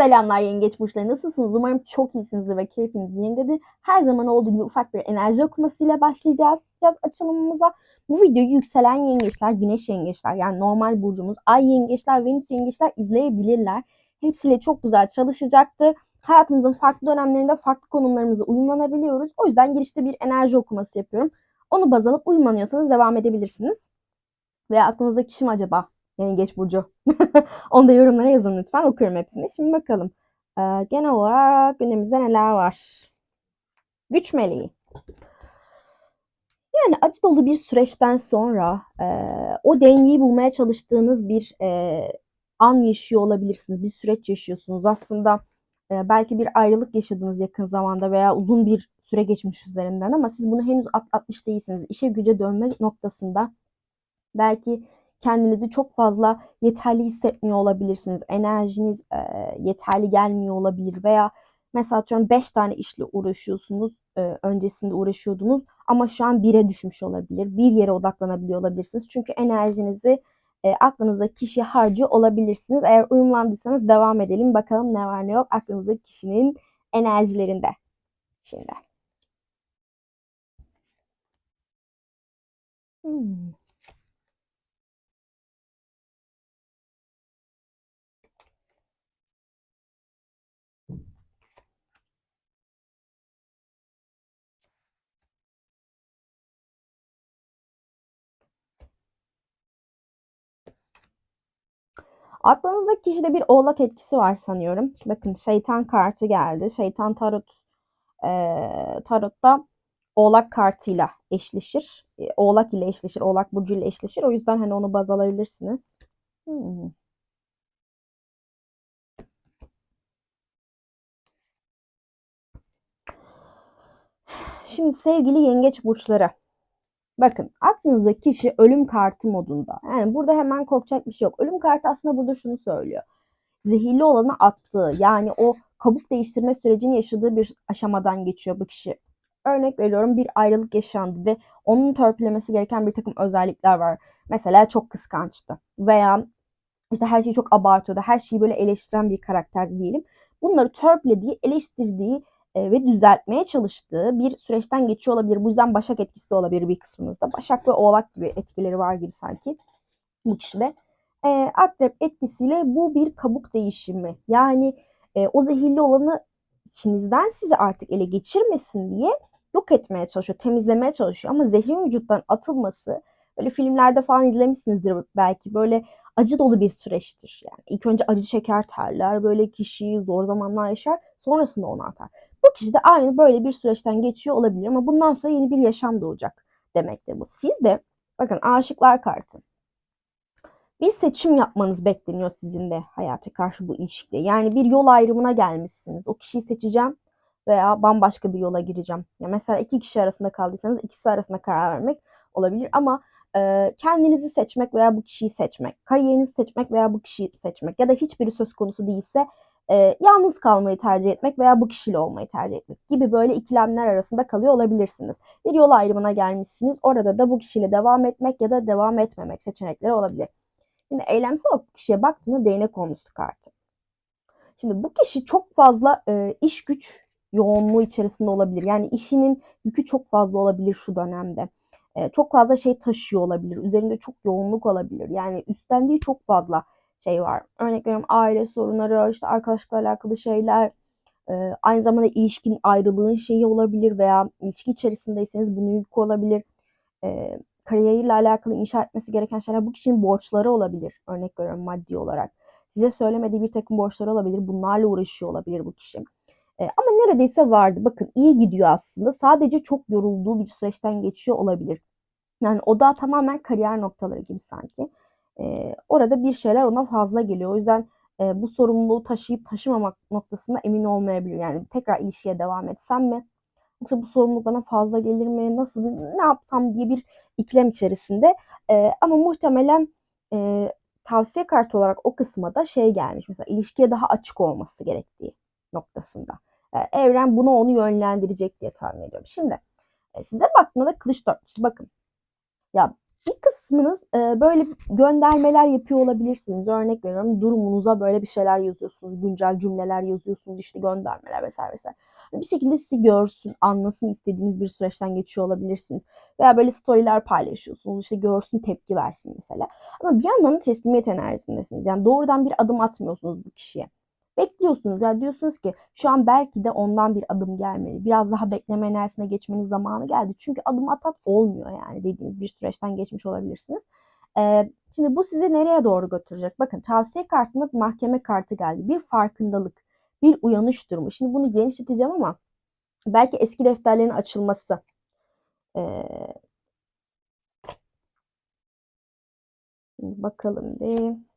Selamlar yengeç burçları nasılsınız? Umarım çok iyisinizdir ve keyfiniz yerindedir. Her zaman olduğu gibi ufak bir enerji okumasıyla başlayacağız açılımımıza. Bu videoyu yükselen yengeçler, güneş yengeçler yani normal burcumuz, ay yengeçler, venüs yengeçler izleyebilirler. Hepsiyle çok güzel çalışacaktır. Hayatımızın farklı dönemlerinde farklı konumlarımıza uyumlanabiliyoruz. O yüzden girişte bir enerji okuması yapıyorum. Onu baz alıp uyumlanıyorsanız devam edebilirsiniz. Veya aklınızda kişi mi acaba? Yengeç Burcu. Onu da yorumlara yazın lütfen. Okuyorum hepsini. Şimdi bakalım. Ee, genel olarak gündemimizde neler var? Güç meleği. Yani acı dolu bir süreçten sonra e, o dengeyi bulmaya çalıştığınız bir e, an yaşıyor olabilirsiniz. Bir süreç yaşıyorsunuz. Aslında e, belki bir ayrılık yaşadınız yakın zamanda veya uzun bir süre geçmiş üzerinden ama siz bunu henüz atlatmış değilsiniz. İşe güce dönme noktasında belki kendinizi çok fazla yeterli hissetmiyor olabilirsiniz. Enerjiniz e, yeterli gelmiyor olabilir veya mesela atıyorum 5 tane işle uğraşıyorsunuz. E, öncesinde uğraşıyordunuz ama şu an 1'e düşmüş olabilir. Bir yere odaklanabiliyor olabilirsiniz. Çünkü enerjinizi e, aklınızdaki kişiye harcıyor olabilirsiniz. Eğer uyumlandıysanız devam edelim. Bakalım ne var ne yok aklınızdaki kişinin enerjilerinde. Şimdi. Hmm. Aklınızdaki kişide bir oğlak etkisi var sanıyorum. Bakın şeytan kartı geldi. Şeytan tarot e, tarotta oğlak kartıyla eşleşir. E, oğlak ile eşleşir. Oğlak burcu ile eşleşir. O yüzden hani onu baz alabilirsiniz. Hmm. Şimdi sevgili yengeç burçları. Bakın aklınızdaki kişi ölüm kartı modunda. Yani burada hemen korkacak bir şey yok. Ölüm kartı aslında burada şunu söylüyor. Zehirli olanı attığı yani o kabuk değiştirme sürecini yaşadığı bir aşamadan geçiyor bu kişi. Örnek veriyorum bir ayrılık yaşandı ve onun törpülemesi gereken bir takım özellikler var. Mesela çok kıskançtı veya işte her şeyi çok abartıyordu. Her şeyi böyle eleştiren bir karakter diyelim. Bunları törpülediği, eleştirdiği ve düzeltmeye çalıştığı bir süreçten geçiyor olabilir. Bu yüzden başak etkisi de olabilir bir kısmınızda. Başak ve oğlak gibi etkileri var gibi sanki bu kişide. E, akrep etkisiyle bu bir kabuk değişimi. Yani e, o zehirli olanı içinizden sizi artık ele geçirmesin diye yok etmeye çalışıyor, temizlemeye çalışıyor. Ama zehrin vücuttan atılması böyle filmlerde falan izlemişsinizdir belki böyle acı dolu bir süreçtir. Yani ilk önce acı çeker terler, böyle kişi zor zamanlar yaşar, sonrasında onu atar. Bu kişi de aynı böyle bir süreçten geçiyor olabilir ama bundan sonra yeni bir yaşam doğacak demektir bu. Siz de bakın aşıklar kartı. Bir seçim yapmanız bekleniyor sizin de hayata karşı bu ilişkide. Yani bir yol ayrımına gelmişsiniz. O kişiyi seçeceğim veya bambaşka bir yola gireceğim. Ya mesela iki kişi arasında kaldıysanız ikisi arasında karar vermek olabilir ama e, kendinizi seçmek veya bu kişiyi seçmek, kariyerinizi seçmek veya bu kişiyi seçmek ya da hiçbiri söz konusu değilse e, yalnız kalmayı tercih etmek veya bu kişiyle olmayı tercih etmek gibi böyle ikilemler arasında kalıyor olabilirsiniz. Bir yol ayrımına gelmişsiniz. Orada da bu kişiyle devam etmek ya da devam etmemek seçenekleri olabilir. Şimdi eylemsel olarak kişiye baktığında değnek konusu kartı. Şimdi bu kişi çok fazla e, iş güç yoğunluğu içerisinde olabilir. Yani işinin yükü çok fazla olabilir şu dönemde. E, çok fazla şey taşıyor olabilir. Üzerinde çok yoğunluk olabilir. Yani üstlendiği çok fazla şey var. Örnek veriyorum aile sorunları, işte arkadaşlıkla alakalı şeyler, e, aynı zamanda ilişkin ayrılığın şeyi olabilir veya ilişki içerisindeyseniz bunun yük olabilir. E, kariyeriyle alakalı inşa etmesi gereken şeyler bu kişinin borçları olabilir. Örnek veriyorum maddi olarak. Size söylemediği bir takım borçları olabilir. Bunlarla uğraşıyor olabilir bu kişi. E, ama neredeyse vardı. Bakın iyi gidiyor aslında. Sadece çok yorulduğu bir süreçten geçiyor olabilir. Yani o da tamamen kariyer noktaları gibi sanki e, orada bir şeyler ona fazla geliyor. O yüzden e, bu sorumluluğu taşıyıp taşımamak noktasında emin olmayabilir. Yani tekrar ilişkiye devam etsem mi? Yoksa bu sorumluluk bana fazla gelir mi? Nasıl, ne yapsam diye bir ikilem içerisinde. E, ama muhtemelen e, tavsiye kartı olarak o kısma da şey gelmiş. Mesela ilişkiye daha açık olması gerektiği noktasında. E, evren bunu onu yönlendirecek diye tahmin ediyorum. Şimdi e, size baktığımda kılıç dörtlüsü bakın. Ya bir kısmınız e, böyle göndermeler yapıyor olabilirsiniz. Örnek veriyorum durumunuza böyle bir şeyler yazıyorsunuz. Güncel cümleler yazıyorsunuz işte göndermeler vesaire vesaire. Bir şekilde sizi görsün, anlasın istediğiniz bir süreçten geçiyor olabilirsiniz. Veya böyle storyler paylaşıyorsunuz. işte görsün, tepki versin mesela. Ama bir yandan da teslimiyet enerjisindesiniz. Yani doğrudan bir adım atmıyorsunuz bu kişiye. Bekliyorsunuz. Yani diyorsunuz ki şu an belki de ondan bir adım gelmeli. Biraz daha bekleme enerjisine geçmenin zamanı geldi. Çünkü adım atat olmuyor yani dediğiniz bir süreçten geçmiş olabilirsiniz. Ee, şimdi bu sizi nereye doğru götürecek? Bakın tavsiye kartında mahkeme kartı geldi. Bir farkındalık, bir uyanış durumu. Şimdi bunu genişleteceğim ama belki eski defterlerin açılması. Ee, bakalım bir.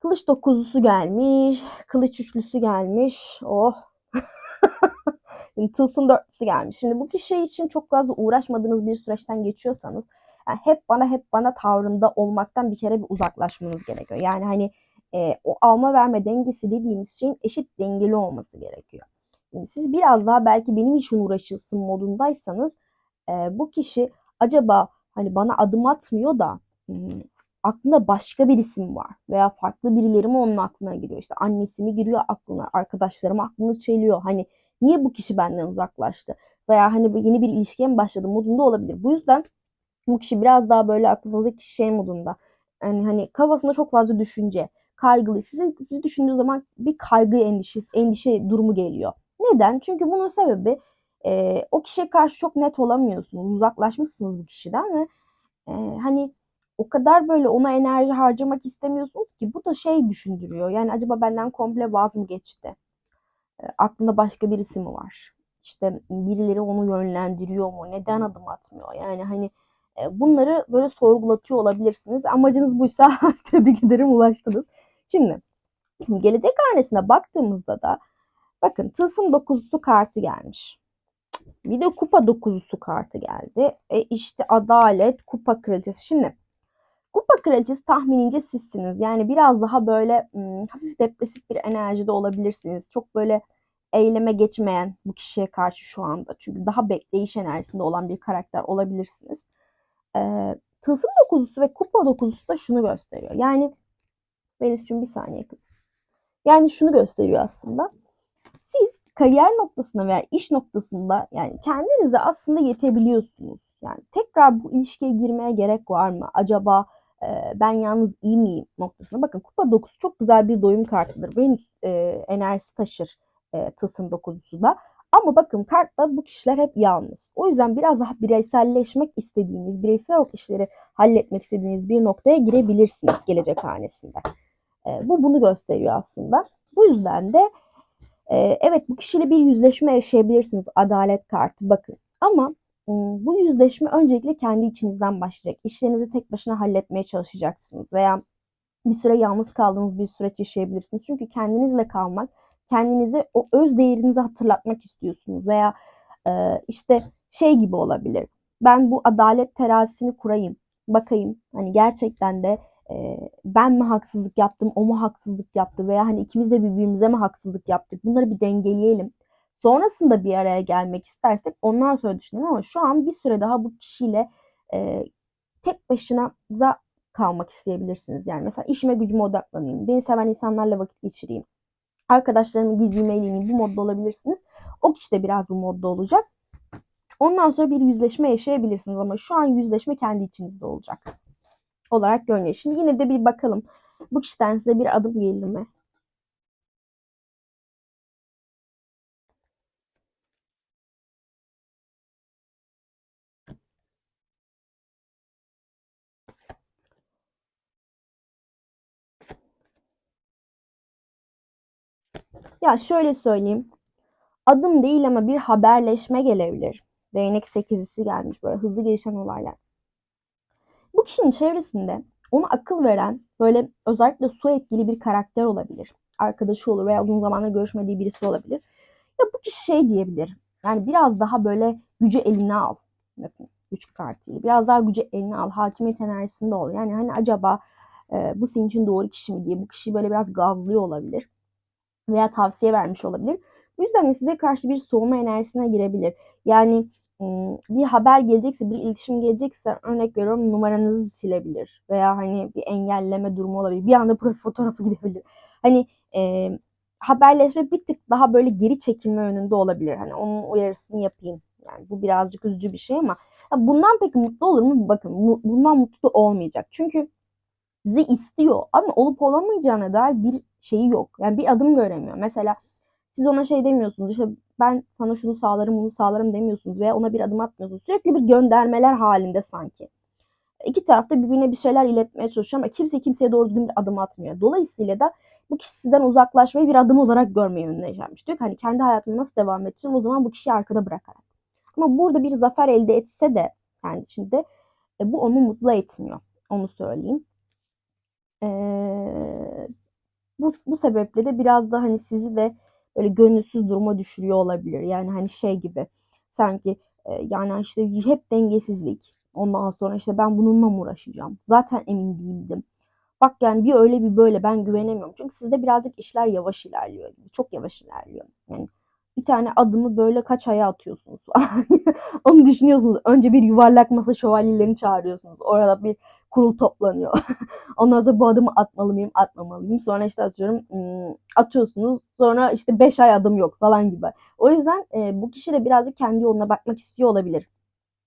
Kılıç dokuzlusu gelmiş. Kılıç üçlüsü gelmiş. Oh. Tılsım dörtlüsü gelmiş. Şimdi bu kişi için çok fazla uğraşmadığınız bir süreçten geçiyorsanız yani hep bana hep bana tavrında olmaktan bir kere bir uzaklaşmanız gerekiyor. Yani hani e, o alma verme dengesi dediğimiz şeyin eşit dengeli olması gerekiyor. Yani siz biraz daha belki benim için uğraşılsın modundaysanız e, bu kişi acaba hani bana adım atmıyor da hmm, aklında başka bir isim var veya farklı birileri mi onun aklına giriyor? İşte annesi mi giriyor aklına, arkadaşlarım aklını çeliyor. Hani niye bu kişi benden uzaklaştı? Veya hani yeni bir ilişkiye mi başladı modunda olabilir. Bu yüzden bu kişi biraz daha böyle aklınızdaki şey modunda. Yani hani kafasında çok fazla düşünce, kaygılı. Sizi, sizi düşündüğü zaman bir kaygı endişesi, endişe durumu geliyor. Neden? Çünkü bunun sebebi e, o kişiye karşı çok net olamıyorsunuz. Uzaklaşmışsınız bu kişiden ve e, hani o kadar böyle ona enerji harcamak istemiyorsunuz ki bu da şey düşündürüyor. Yani acaba benden komple vaz mı geçti? E, aklında başka birisi mi var? İşte birileri onu yönlendiriyor mu? Neden adım atmıyor? Yani hani e, bunları böyle sorgulatıyor olabilirsiniz. Amacınız buysa tebrik ederim ulaştınız. Şimdi gelecek hanesine baktığımızda da bakın tılsım dokuzusu kartı gelmiş. Bir de kupa dokuzusu kartı geldi. E işte adalet, kupa kraliçesi. Şimdi Kupa kraliçesi tahminince sizsiniz. Yani biraz daha böyle ım, hafif depresif bir enerjide olabilirsiniz. Çok böyle eyleme geçmeyen bu kişiye karşı şu anda. Çünkü daha bekleyiş enerjisinde olan bir karakter olabilirsiniz. Ee, tılsım dokuzusu ve kupa dokuzusu da şunu gösteriyor. Yani Venüs'cüğüm bir saniye. Yani şunu gösteriyor aslında. Siz kariyer noktasında veya iş noktasında yani kendinize aslında yetebiliyorsunuz. Yani tekrar bu ilişkiye girmeye gerek var mı? Acaba ben yalnız iyi miyim noktasına. Bakın kupa 9 çok güzel bir doyum kartıdır. Venüs e, enerjisi taşır e, tılsım 9'u da. Ama bakın kartta bu kişiler hep yalnız. O yüzden biraz daha bireyselleşmek istediğiniz, bireysel o işleri halletmek istediğiniz bir noktaya girebilirsiniz gelecek hanesinde. E, bu bunu gösteriyor aslında. Bu yüzden de e, evet bu kişiyle bir yüzleşme yaşayabilirsiniz. Adalet kartı bakın. Ama bu yüzleşme öncelikle kendi içinizden başlayacak. İşlerinizi tek başına halletmeye çalışacaksınız veya bir süre yalnız kaldığınız bir süreç yaşayabilirsiniz. Çünkü kendinizle kalmak, kendinize o öz değerinizi hatırlatmak istiyorsunuz veya e, işte şey gibi olabilir. Ben bu adalet terazisini kurayım, bakayım hani gerçekten de e, ben mi haksızlık yaptım, o mu haksızlık yaptı veya hani ikimiz de birbirimize mi haksızlık yaptık? Bunları bir dengeleyelim Sonrasında bir araya gelmek istersek ondan sonra düşünelim ama şu an bir süre daha bu kişiyle e, tek başınıza kalmak isteyebilirsiniz. Yani mesela işime gücüme odaklanayım, beni seven insanlarla vakit geçireyim, arkadaşlarımı gizlime eğleneyim bu modda olabilirsiniz. O kişi de biraz bu modda olacak. Ondan sonra bir yüzleşme yaşayabilirsiniz ama şu an yüzleşme kendi içinizde olacak olarak görünüyor. Şimdi yine de bir bakalım bu kişiden size bir adım gelir mi? Ya şöyle söyleyeyim. Adım değil ama bir haberleşme gelebilir. Değnek sekizisi gelmiş böyle hızlı gelişen olaylar. Bu kişinin çevresinde ona akıl veren böyle özellikle su etkili bir karakter olabilir. Arkadaşı olur veya uzun zamandır görüşmediği birisi olabilir. Ya bu kişi şey diyebilir. Yani biraz daha böyle gücü eline al. Bakın güç kartıyla. Biraz daha gücü eline al. Hakimiyet enerjisinde ol. Yani hani acaba e, bu senin için doğru kişi mi diye bu kişi böyle biraz gazlıyor olabilir veya tavsiye vermiş olabilir. Bu yüzden de size karşı bir soğuma enerjisine girebilir. Yani bir haber gelecekse, bir iletişim gelecekse örnek veriyorum numaranızı silebilir veya hani bir engelleme durumu olabilir. Bir anda profil fotoğrafı gidebilir. Hani e, haberleşme bir tık daha böyle geri çekilme yönünde olabilir. Hani onun uyarısını yapayım. Yani bu birazcık üzücü bir şey ama bundan peki mutlu olur mu? Bakın bu- bundan mutlu olmayacak. Çünkü sizi istiyor ama olup olamayacağına dair bir şeyi yok. Yani bir adım göremiyor. Mesela siz ona şey demiyorsunuz işte ben sana şunu sağlarım bunu sağlarım demiyorsunuz veya ona bir adım atmıyorsunuz. Sürekli bir göndermeler halinde sanki. İki taraf da birbirine bir şeyler iletmeye çalışıyor ama kimse kimseye doğru düzgün bir adım atmıyor. Dolayısıyla da bu kişi sizden uzaklaşmayı bir adım olarak görmeye yönlenmiş. Diyor ki hani kendi hayatımı nasıl devam edeceğim o zaman bu kişiyi arkada bırakarak. Ama burada bir zafer elde etse de kendi içinde e, bu onu mutlu etmiyor. Onu söyleyeyim. Eee, bu, bu sebeple de biraz da hani sizi de böyle gönülsüz duruma düşürüyor olabilir. Yani hani şey gibi sanki e, yani işte hep dengesizlik. Ondan sonra işte ben bununla mı uğraşacağım? Zaten emin değildim. Bak yani bir öyle bir böyle ben güvenemiyorum. Çünkü sizde birazcık işler yavaş ilerliyor. Çok yavaş ilerliyor. Yani bir tane adımı böyle kaç aya atıyorsunuz falan. Onu düşünüyorsunuz. Önce bir yuvarlak masa şövalyelerini çağırıyorsunuz. Orada bir kurul toplanıyor. Ondan sonra bu adımı atmalı mıyım, atmamalı mıyım? Sonra işte atıyorum atıyorsunuz. Sonra işte 5 ay adım yok falan gibi. O yüzden e, bu kişi de birazcık kendi yoluna bakmak istiyor olabilir.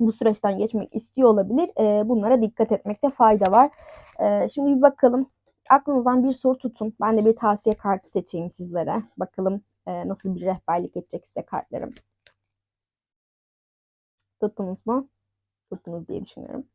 Bu süreçten geçmek istiyor olabilir. E, bunlara dikkat etmekte fayda var. E, şimdi bir bakalım. Aklınızdan bir soru tutun. Ben de bir tavsiye kartı seçeyim sizlere. Bakalım e, nasıl bir rehberlik edecek size kartlarım. Tuttunuz mu? Tuttunuz diye düşünüyorum.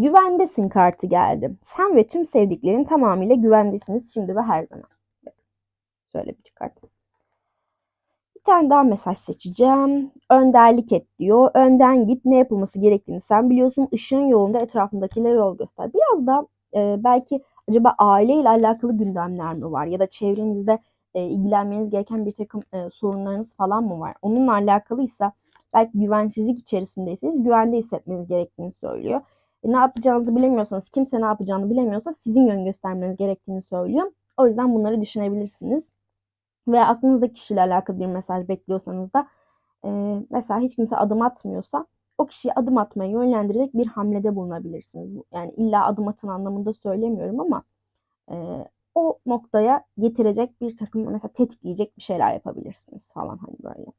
Güvendesin kartı geldi. Sen ve tüm sevdiklerin tamamıyla güvendesiniz şimdi ve her zaman. Şöyle bir kart. Bir tane daha mesaj seçeceğim. Önderlik et diyor. Önden git. Ne yapılması gerektiğini sen biliyorsun. Işığın yolunda etrafındakilere yol göster. Biraz da e, belki acaba aileyle alakalı gündemler mi var? Ya da çevrenizde e, ilgilenmeniz gereken bir takım e, sorunlarınız falan mı var? Onunla alakalıysa belki güvensizlik içerisindeyseniz güvende hissetmeniz gerektiğini söylüyor. E, ne yapacağınızı bilemiyorsanız, kimse ne yapacağını bilemiyorsa sizin yön göstermeniz gerektiğini söylüyor. O yüzden bunları düşünebilirsiniz. Veya aklınızdaki kişiyle alakalı bir mesaj bekliyorsanız da e, mesela hiç kimse adım atmıyorsa o kişiyi adım atmaya yönlendirecek bir hamlede bulunabilirsiniz. Yani illa adım atın anlamında söylemiyorum ama e, o noktaya getirecek bir takım mesela tetikleyecek bir şeyler yapabilirsiniz falan hani böyle.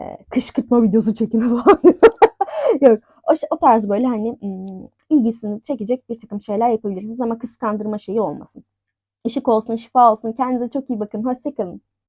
E, kışkırtma videosu çekimi falan. Yok o, o tarz böyle hani ilgisini çekecek bir takım şeyler yapabilirsiniz ama kıskandırma şeyi olmasın. Işık olsun, şifa olsun. Kendinize çok iyi bakın. Hoşçakalın.